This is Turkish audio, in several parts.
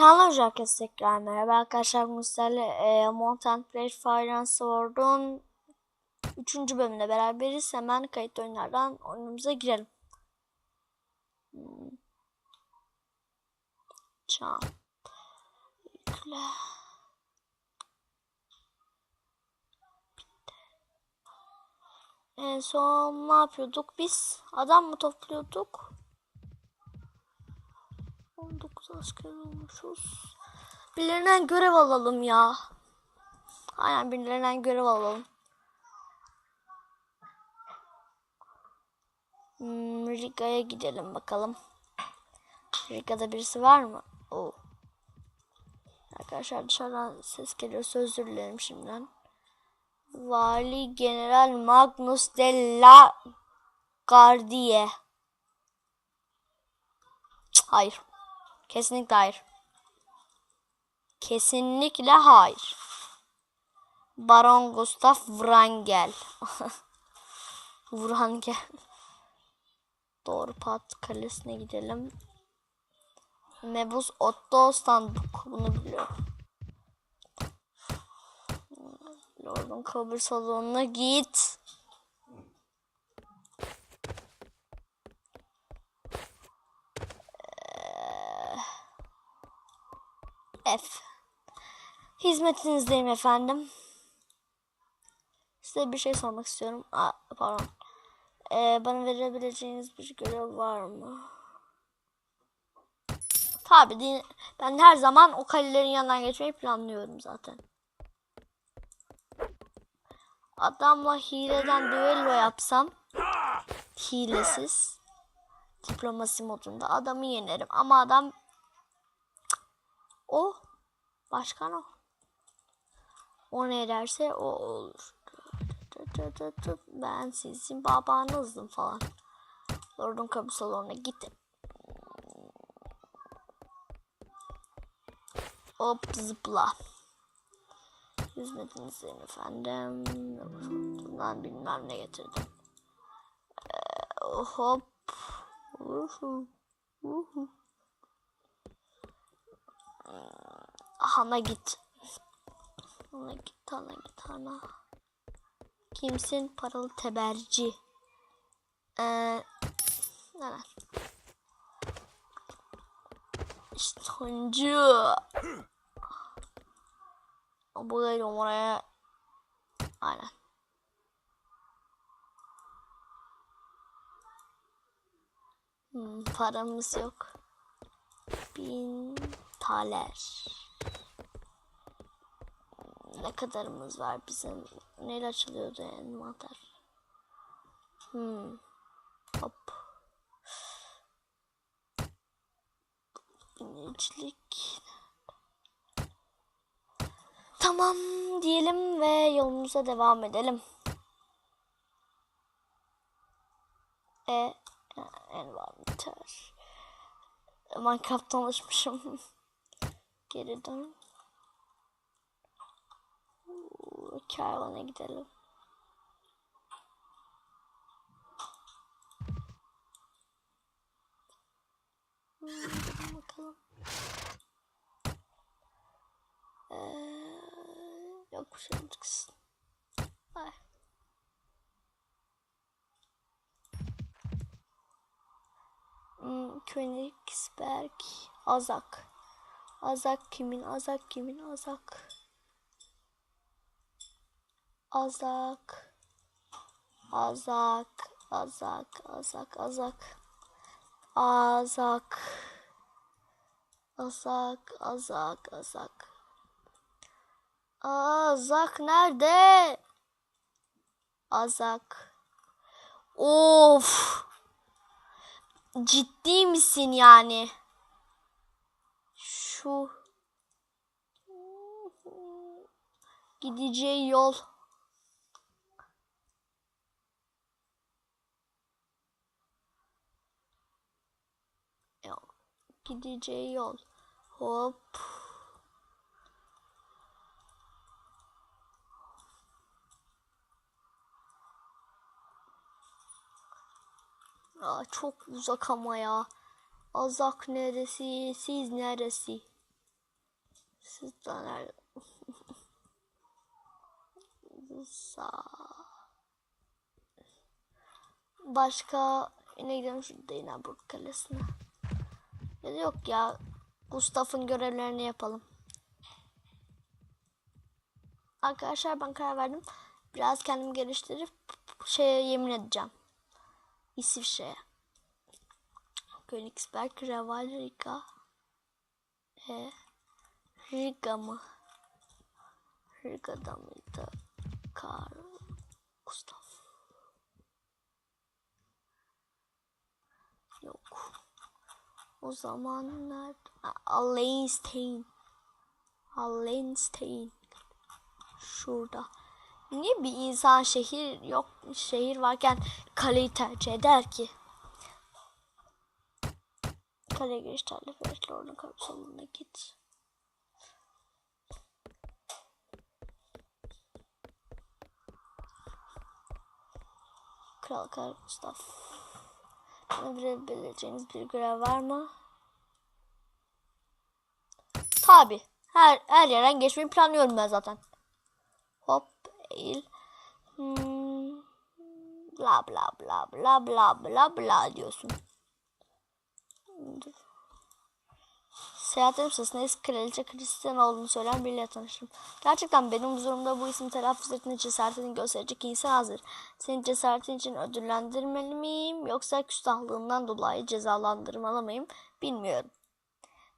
Kanal herkese tekrar merhaba arkadaşlar bugün sizlerle e, Mountain Blade Finance Sword'un 3. bölümünde beraberiz. Hemen kayıt oyunlardan oyunumuza girelim. Hmm. Çağ. Yükle. En son ne yapıyorduk biz? Adam mı topluyorduk? 19 asker olmuşuz. Birilerinden görev alalım ya. Aynen birilerinden görev alalım. Hmm, Riga'ya gidelim bakalım. Riga'da birisi var mı? Oo. Arkadaşlar dışarıdan ses geliyor. Özür dilerim şimdiden. Vali General Magnus de la Gardie. Hayır. Kesinlikle hayır. Kesinlikle hayır. Baron Gustav Wrangel. Wrangel. Doğru Pat Kalesi'ne gidelim. Mebus Otto Standuk. Bunu biliyorum. Lord'un kabir salonuna git. F. Hizmetinizdeyim efendim. Size bir şey sormak istiyorum. Aa, pardon. Ee, bana verebileceğiniz bir görev var mı? Tabi. Ben her zaman o kalelerin yanından geçmeyi planlıyorum zaten. Adamla hileden düello yapsam hilesiz diplomasi modunda adamı yenerim ama adam o başkan o. O ne derse o olur. Ben sizin babanızdım falan. Lord'un kapı salonuna gittim. Hop zıpla. Hizmetiniz efendim. Bundan bilmem ne getirdim. Ee, hop. Uhu. Uhu. Hana git. Hana git, hana git, hana. Kimsin? Paralı teberci. Ee, hemen. İştoncu. Buradayım oraya. Aynen. Hmm, paramız yok. Bin taler. Ne kadarımız var bizim? Neyle açılıyordu envanter? Hmm. Hop. Binicilik. Tamam diyelim ve yolumuza devam edelim. E envanter. Minecraft'tan alışmışım. Geri dön. Kervan'a gidelim. Hmm, bakalım. Ee, yok bir şey çıksın. Ay. Hmm, Königsberg, Azak. Azak kimin? Azak kimin? Azak. Azak. Azak. Azak. Azak. Azak. Azak. Azak. Azak. Azak. Azak nerede? Azak. Of. Ciddi misin yani? Şu gideceği yol. Yok. Gideceği yol. Hop. Aa, çok uzak ama ya. Azak neresi? Siz neresi? Siz döner. Sağ. Başka yine gidelim şurada yine Burg Kalesi'ne. Yok ya. Gustaf'ın görevlerini yapalım. Arkadaşlar ben karar verdim. Biraz kendimi geliştirip şeye yemin edeceğim. İsviçre'ye. Königsberg, Reval, Riga. E, Riga mı? Riga'da mıydı? Karl Gustav. Yok. O zaman nerede? Allenstein. Allenstein. Şurada. Niye bir insan şehir yok şehir varken kaleyi tercih eder ki? Kaleye giriş tarifi ver. Lord'un kapsamına git. Kral Karl Gustav. Bana verebileceğiniz bir görev var mı? Tabi. Her, her yerden geçmeyi planlıyorum ben zaten. Hop eğil. Hmm, bla bla bla bla bla bla bla diyorsun. Seyahatim sırasında eski kraliçe Kristin olduğunu söyleyen biriyle tanıştım. Gerçekten benim huzurumda bu ismi telaffuz ettiğin cesaretini gösterecek insan hazır. Senin cesaretin için ödüllendirmeli miyim yoksa küstahlığından dolayı cezalandırmalı mıyım bilmiyorum.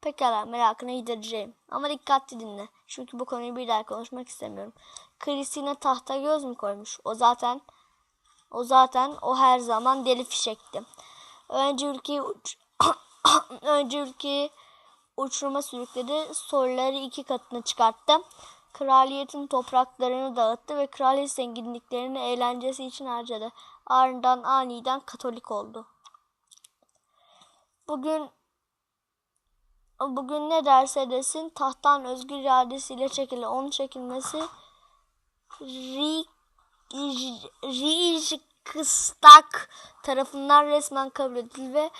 Pekala merakını gidereceğim. Ama dikkatli dinle. Çünkü bu konuyu bir daha konuşmak istemiyorum. Kristina tahta göz mü koymuş? O zaten o zaten o her zaman deli fişekti. Önce ülkeyi önce ülkeyi uçuruma sürükledi. Soruları iki katına çıkarttı. Kraliyetin topraklarını dağıttı ve kraliyet zenginliklerini eğlencesi için harcadı. Ardından aniden Katolik oldu. Bugün bugün ne derse desin tahttan özgür iradesiyle çekili. Onun çekilmesi Rijkstak tarafından resmen kabul edildi ve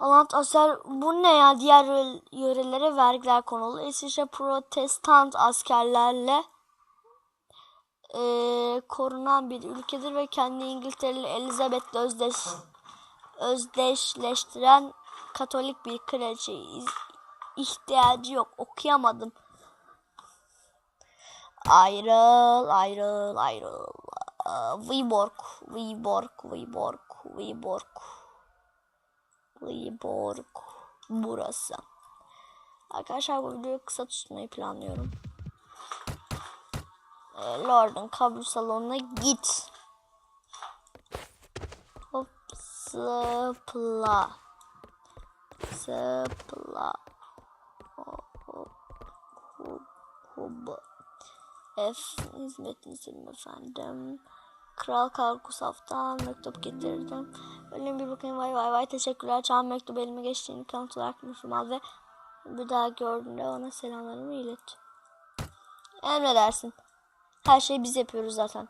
Alant asker bu ne ya diğer yörelere vergiler konulu. İsviçre protestant askerlerle e, korunan bir ülkedir ve kendi İngiltereli Elizabeth'le özdeş, özdeşleştiren Katolik bir kraliçe ihtiyacı yok. Okuyamadım. Ayrıl, ayrıl, ayrıl. Viborg, Viborg, Viborg, Viborg. Viborg burası. Arkadaşlar bu videoyu kısa tutmayı planlıyorum. Ee, Lord'un kabul salonuna git. Hop zıpla. Zıpla. Hop hop hop. F hizmetinizin efendim. Kral Karkusaf'tan mektup getirdim. Öyle bir bakayım vay vay vay teşekkürler. Çağın mektubu elime geçtiğini kanıt olarak Müslüman ve bir daha gördüğünde ona selamlarımı ilet. Emredersin. Her şeyi biz yapıyoruz zaten.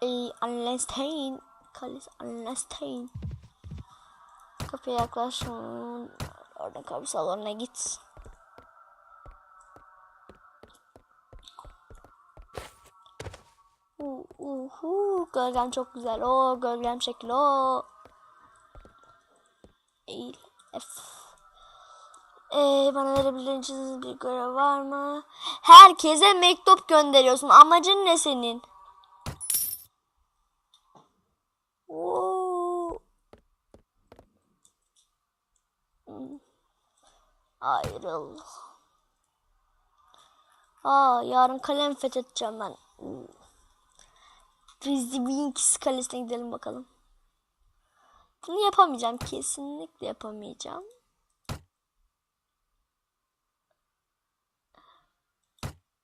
Ey Anlenstein. Kalis Anlenstein. Kapıya yaklaş. Oradan kapı salonuna git. Uh, uh, uh. Gölgem çok güzel. O gölgem şekil o. Eğil. F. Ee, bana verebileceğiniz bir görev var mı? Herkese mektup gönderiyorsun. Amacın ne senin? Oo. Ayrıl. Aa, yarın kalem fethedeceğim ben. Rizwinks kalesine gidelim bakalım. Bunu yapamayacağım. Kesinlikle yapamayacağım.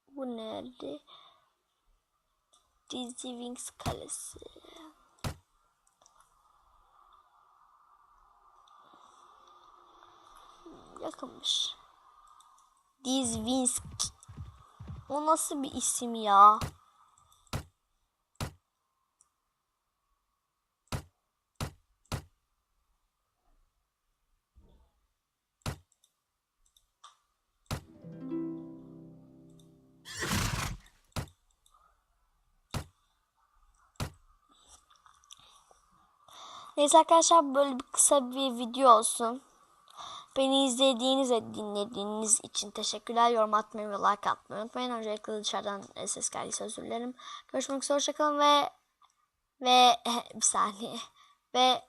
Bu nerede? Rizwinks kalesi. Yakınmış. Dizvinsk. O nasıl bir isim ya? Neyse arkadaşlar böyle bir kısa bir video olsun. Beni izlediğiniz ve dinlediğiniz için teşekkürler. Yorum atmayı ve like atmayı unutmayın. Öncelikle dışarıdan ses geldiyse özür dilerim. Görüşmek üzere. Hoşçakalın ve ve bir saniye. Ve